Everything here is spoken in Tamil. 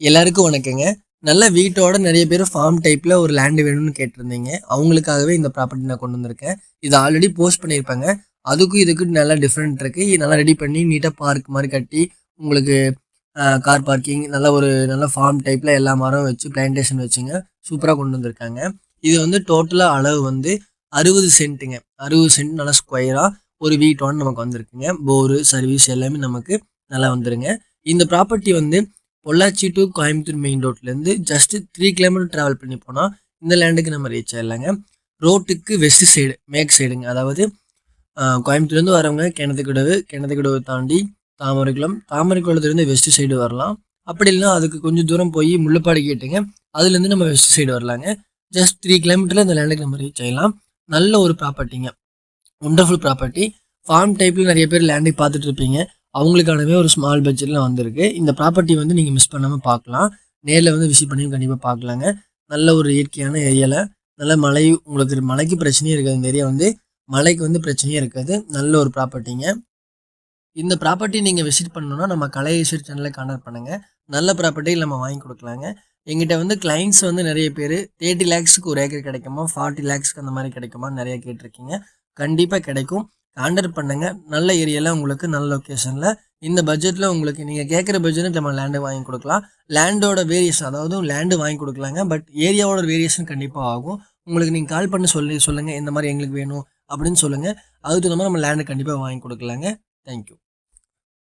எல்லாருக்கும் வணக்கங்க. நல்ல வீட்டோட நிறைய பேர் ஃபார்ம் டைப்பில் ஒரு லேண்டு வேணும்னு கேட்டிருந்தீங்க. அவங்களுக்காகவே இந்த ப்ராப்பர்ட்டி நான் கொண்டு வந்திருக்கேன். இது ஆல்ரெடி போஸ்ட் பண்ணியிருப்பாங்க. அதுக்கும் இதுக்கும் நல்லா டிஃப்ரெண்ட் இருக்குது நல்லா ரெடி பண்ணி நீட்டாக பார்க் மாதிரி கட்டி உங்களுக்கு கார் பார்க்கிங் நல்ல ஒரு நல்ல ஃபார்ம் டைப்பில் எல்லா மரம் வச்சு பிளான்டேஷன் வச்சுங்க. சூப்பராக கொண்டு வந்திருக்காங்க. இது வந்து டோட்டலாக அளவு வந்து அறுபது சென்ட்டுங்க அறுபது சென்ட் நல்லா ஸ்கொயராக ஒரு வீட்டோன்னு நமக்கு வந்திருக்குங்க. போரு சர்வீஸ் எல்லாமே நமக்கு நல்லா வந்துருங்க. இந்த ப்ராப்பர்ட்டி வந்து பொள்ளாச்சி டு கோயம்புத்தூர் மெயின் ரோட்லேருந்து ஜஸ்ட்டு த்ரீ கிலோமீட்டர் ட்ராவல் பண்ணி போனால் இந்த லேண்டுக்கு நம்ம ரீச் ஆயிடலாங்க. ரோட்டுக்கு வெஸ்ட் சைடு மேக் சைடுங்க அதாவது கோயம்புத்தூர்லேருந்து வரவங்க கிணத்துக்குடவு கிணத்துக்குடவு தாண்டி தாமரைக்குளம் தாமரைக்குளத்துலேருந்து வெஸ்ட் சைடு வரலாம். அப்படி இல்லைன்னா அதுக்கு கொஞ்சம் தூரம் போய் முள்ளப்பாடி கேட்டுங்க அதுலேருந்து நம்ம வெஸ்ட் சைடு வரலாங்க. ஜஸ்ட் த்ரீ கிலோமீட்டரில் இந்த லேண்டுக்கு நம்ம ரீச் ஆயிடலாம். நல்ல ஒரு ப்ராப்பர்ட்டிங்க ஒண்டர்ஃபுல் ப்ராப்பர்ட்டி ஃபார்ம் டைப்பில் நிறைய பேர் லேண்டுக்கு பார்த்துட்டு இருப்பீங்க. அவங்களுக்கானவே ஒரு ஸ்மால் பட்ஜெட்டில் வந்திருக்கு. இந்த ப்ராப்பர்ட்டி வந்து நீங்கள் மிஸ் பண்ணாமல் பார்க்கலாம். நேரில் வந்து விசிட் பண்ணி கண்டிப்பாக பார்க்கலாங்க. நல்ல ஒரு இயற்கையான ஏரியாவில் நல்ல மழை உங்களுக்கு மலைக்கு பிரச்சனையே இருக்காது. இந்த ஏரியா வந்து மலைக்கு வந்து பிரச்சனையே இருக்காது. நல்ல ஒரு ப்ராப்பர்ட்டிங்க இந்த ப்ராப்பர்ட்டி நீங்கள் விசிட் பண்ணணும்னா நம்ம கலை ஈஸ்வர் சேனலை கான்டாக்ட் பண்ணுங்கள் நல்ல ப்ராப்பர்ட்டி நம்ம வாங்கி கொடுக்கலாங்க. எங்கிட்ட வந்து கிளைண்ட்ஸ் வந்து நிறைய பேர் தேர்ட்டி லேக்ஸுக்கு ஒரு ஏக்கர் கிடைக்குமா ஃபார்ட்டி லேக்ஸ்க்கு அந்த மாதிரி கிடைக்குமா நிறைய கேட்டிருக்கீங்க. கண்டிப்பாக கிடைக்கும். ஆண்டர் பண்ணுங்க. நல்ல ஏரியாவில் உங்களுக்கு நல்ல லொக்கேஷனில் இந்த பட்ஜெட்டில் உங்களுக்கு நீங்கள் கேட்குற பட்ஜெட்டில் நம்ம லேண்டு வாங்கி கொடுக்கலாம். லேண்டோட வேரியேஷன் அதாவது லேண்டு வாங்கி கொடுக்கலாங்க. பட் ஏரியாவோட வேரியேஷன் கண்டிப்பாக ஆகும். உங்களுக்கு நீங்கள் கால் பண்ணி சொல்லி சொல்லுங்கள் இந்த மாதிரி எங்களுக்கு வேணும் அப்படின்னு சொல்லுங்கள் அதுக்கு தகுந்த மாதிரி நம்ம லேண்டு கண்டிப்பாக வாங்கி கொடுக்கலாங்க. தேங்க்யூ